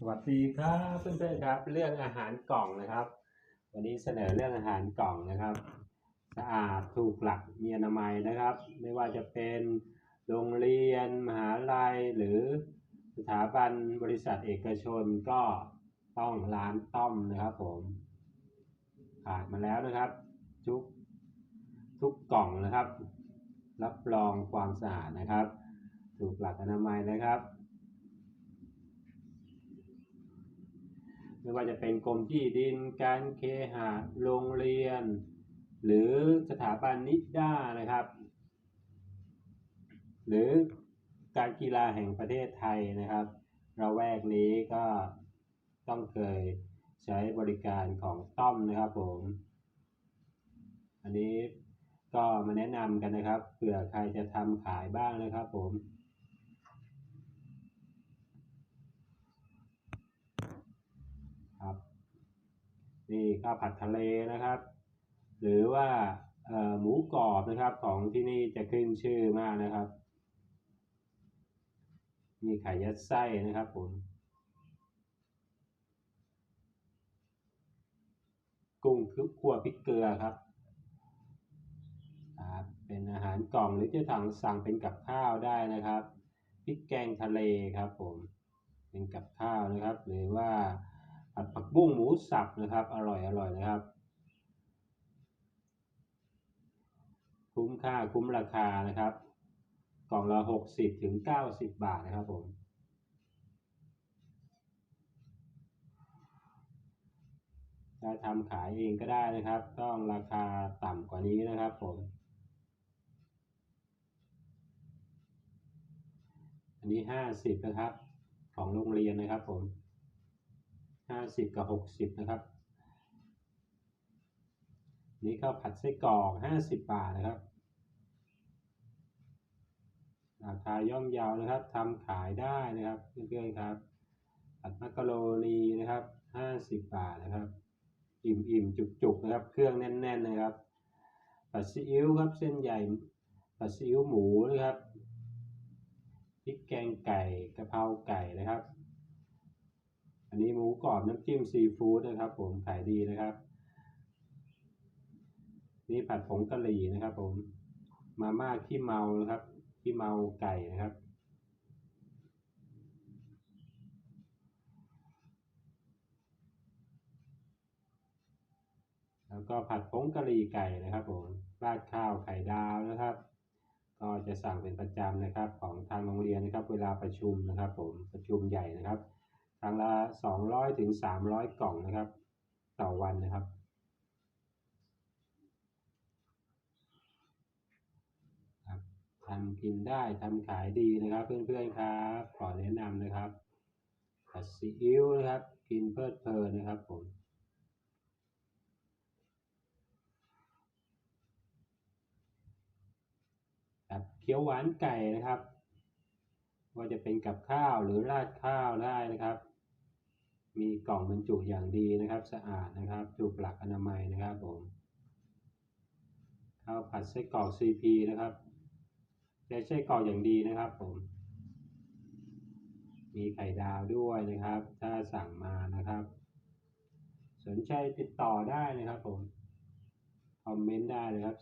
สวัสดีครับเพื่อนๆครับ เรื่องอาหารกล่องนะครับ วันนี้เสนอเรื่องอาหารกล่องนะครับสะอาดถูกหลักมีอนามัยนะครับ ไม่ว่าจะเป็นโรงเรียน มหาลัย หรือสถาบันบริษัทเอกชนก็ต้องร้านต้อมนะครับผมผ่านมาแล้วนะครับ ทุกทุกกล่องนะครับ รับรองความสะอาดนะครับ ถูกหลักอนามัยนะครับ ไม่ว่าจะเป็นกรมที่ดิน การเคหะโรงเรียน หรือสถาบันนิด้านะครับ หรือการกีฬาแห่งประเทศไทยนะครับเราแวกนี้ก็ต้องเคยใช้บริการของต้อมนะครับผม อันนี้ก็มาแนะนำกันนะครับเผื่อใครจะทำขายบ้างนะครับผม ครับ นี่ข้าวผัดทะเลนะครับ หรือว่าหมูกรอบนะครับของที่นี่จะขึ้นชื่อมากนะครับมีไข่ยัดไส้นะครับผม กุ้งคึบขั่วพริกเกลือครับครับเป็นอาหารกล่องหรือจะสั่งสั่งเป็นกับข้าวได้นะครับพริกแกงทะเลครับผมเป็นกับข้าวนะครับ หรือว่า ผัดผักบุ้งหมูสับนะครับ อร่อยอร่อยนะครับ คุ้มค่าคุ้มราคานะครับ กล่องละหกสิบถึงเก้าสิบบาทนะครับผมถ้าทำขายเองก็ได้นะครับ ต้องราคาต่ำกว่านี้นะครับผมอันนี้ห้าสิบนะครับ ของโรงเรียนนะครับผม ห้าสิบกับหกสิบนะครับ นี่ข้าวผัดไส้กรอกห้าสิบบาทนะครับ ราคาย่อมเยาวนะครับทำขายได้นะครับเพื่อนๆครับ ผัดมักกะโรนีนะครับห้าสิบบาทนะครับ อิ่มอิ่มจุกจุกๆนะครับ เครื่องแน่น ๆนะครับ ผัดซีอิ๊วครับเส้นใหญ่ผัดซีอิ๊วหมูนะครับพริกแกงไก่กะเพราไก่นะครับ อันนี้หมูกรอบน้ำจิ้มซีฟู้ดนะครับ ผมขายดีนะครับ นี่ผัดผงกะหรี่นะครับ ผมมาม่าขี้เมานะครับขี้เมาไก่นะครับ แล้วก็ผัดผงกะหรี่ไก่นะครับ ผมราดข้าวไข่ดาวนะครับ ก็จะสั่งเป็นประจำนะครับ ของทางโรงเรียนนะครับ เวลาประชุมนะครับ ผมประชุมใหญ่นะครับ ทางละสองร้อยถึงสามร้อยกล่องนะครับ ต่อวันนะครับครับ ทำกินได้ทำขายดีนะครับ เพื่อนๆครับ ขอแนะนำนะครับผัดซีอิ๊วนะครับ กินเพลิดเพลินนะครับผมครับเขียวหวานไก่นะครับ ว่าจะเป็นกับข้าวหรือราดข้าวได้นะครับ มีกล่องบรรจุอย่างดีนะครับ สะอาดนะครับถูกหลักอนามัยนะครับผมข้าวผัดไส้กรอกซีพีนะครับใช้ไส้กรอกอย่างดีนะครับผม มีไข่ดาวด้วยนะครับ ถ้าสั่งมานะครับ สนใจติดต่อได้นะครับผมคอมเมนต์ได้เลยครับ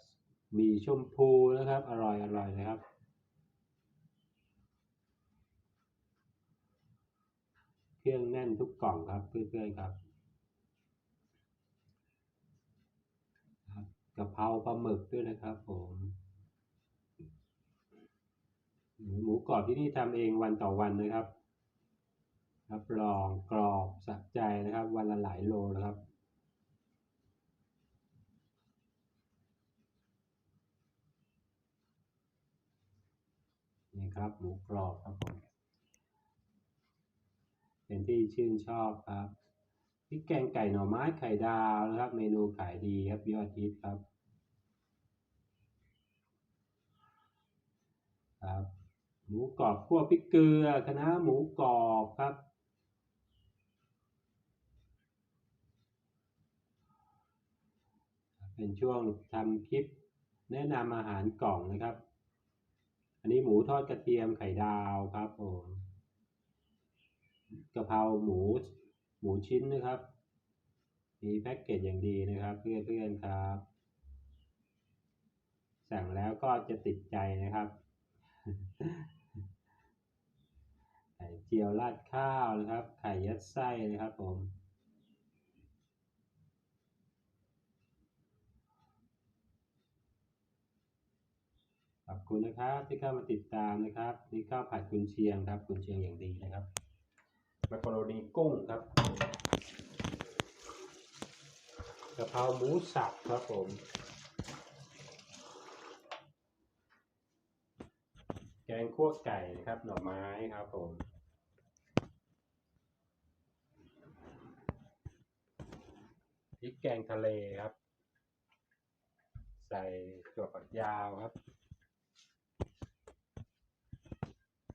มีชมพูนะครับ อร่อยอร่อยนะครับ เครื่องแน่นทุกกล่องครับเพื่อนๆครับครับกะเพราปลาหมึกด้วยนะครับผมหมูกรอบที่นี่ทำเองวันต่อวันนะครับรับรองกรอบสะใจนะครับ วันละหลายโลนะครับนี่ครับหมูกรอบครับผม เป็นที่ชื่นชอบครับพริกแกงไก่หน่อไม้ไข่ดาวนะครับ เมนูขายดีครับยอดฮิตครับครับหมูกรอบคั่วพริกเกลือคณะหมูกรอบครับ เป็นช่วงทำคลิปแนะนำอาหารกล่องนะครับ อันนี้หมูทอดกระเทียมไข่ดาวครับผม กะเพราหมูหมูชิ้นนะครับ มีแพ็กเกจอย่างดีนะครับเพื่อนๆครับ สั่งแล้วก็จะติดใจนะครับไข่เจียวราดข้าวนะครับ ไข่ยัดไส้นะครับผมขอบคุณนะครับที่เข้ามาติดตามนะครับนี่ข้าวผัดกุนเชียงครับกุนเชียงอย่างดีนะครับ มักกะโรนีกุ้งครับกะเพราหมูสับครับผมแกงคั่วไก่นะครับ หน่อไม้ครับผมพริกแกงทะเลครับ ใส่ถั่วฝักยาวครับ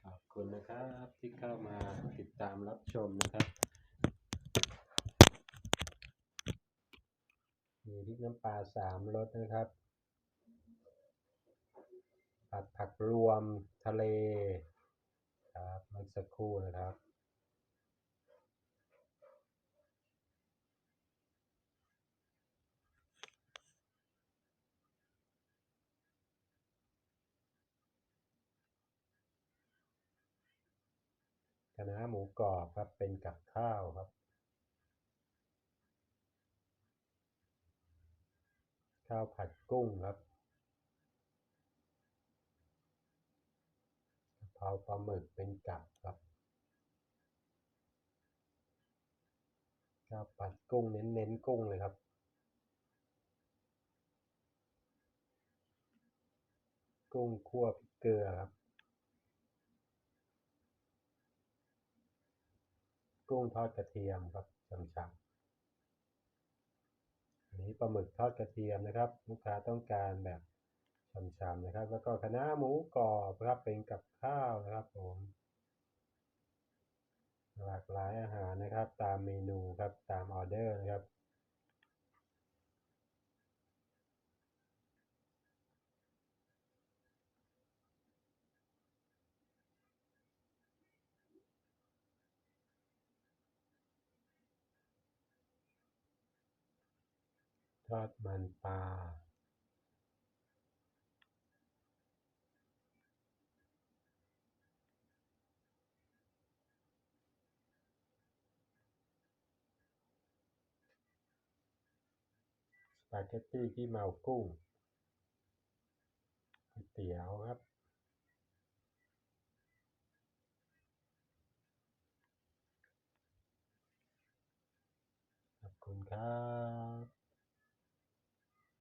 ขอบ คุณนะครับที่เข้ามาติดตามรับชมนะครับ มีพริกน้ำปลาสามรสนะครับ ผัดผักรวมทะเล ครับมันสักครู่นะครับ คะน้าหมูกรอบครับ เป็นกับข้าวครับ ข้าวผัดกุ้งครับกะเพราปลาหมึกเป็นกับครับ ข้าวผัดกุ้งเน้นเน้นกุ้งเลยครับกุ้งคั่วพริกเกลือครับ กุ้งทอดกระเทียมครับฉ่ำๆอันนี้ปลาหมึกทอดกระเทียมนะครับ ลูกค้าต้องการแบบฉ่ำๆนะครับ แล้วก็คะน้าหมูกรอบครับเป็นกับข้าวนะครับผมหลากหลายอาหารนะครับ ตามเมนูครับตามออเดอร์นะครับ ทอดมันปลาสปาเกตตี้ที่เมากุ้งก๋วยเตี๋ยวครับขอบคุณครับ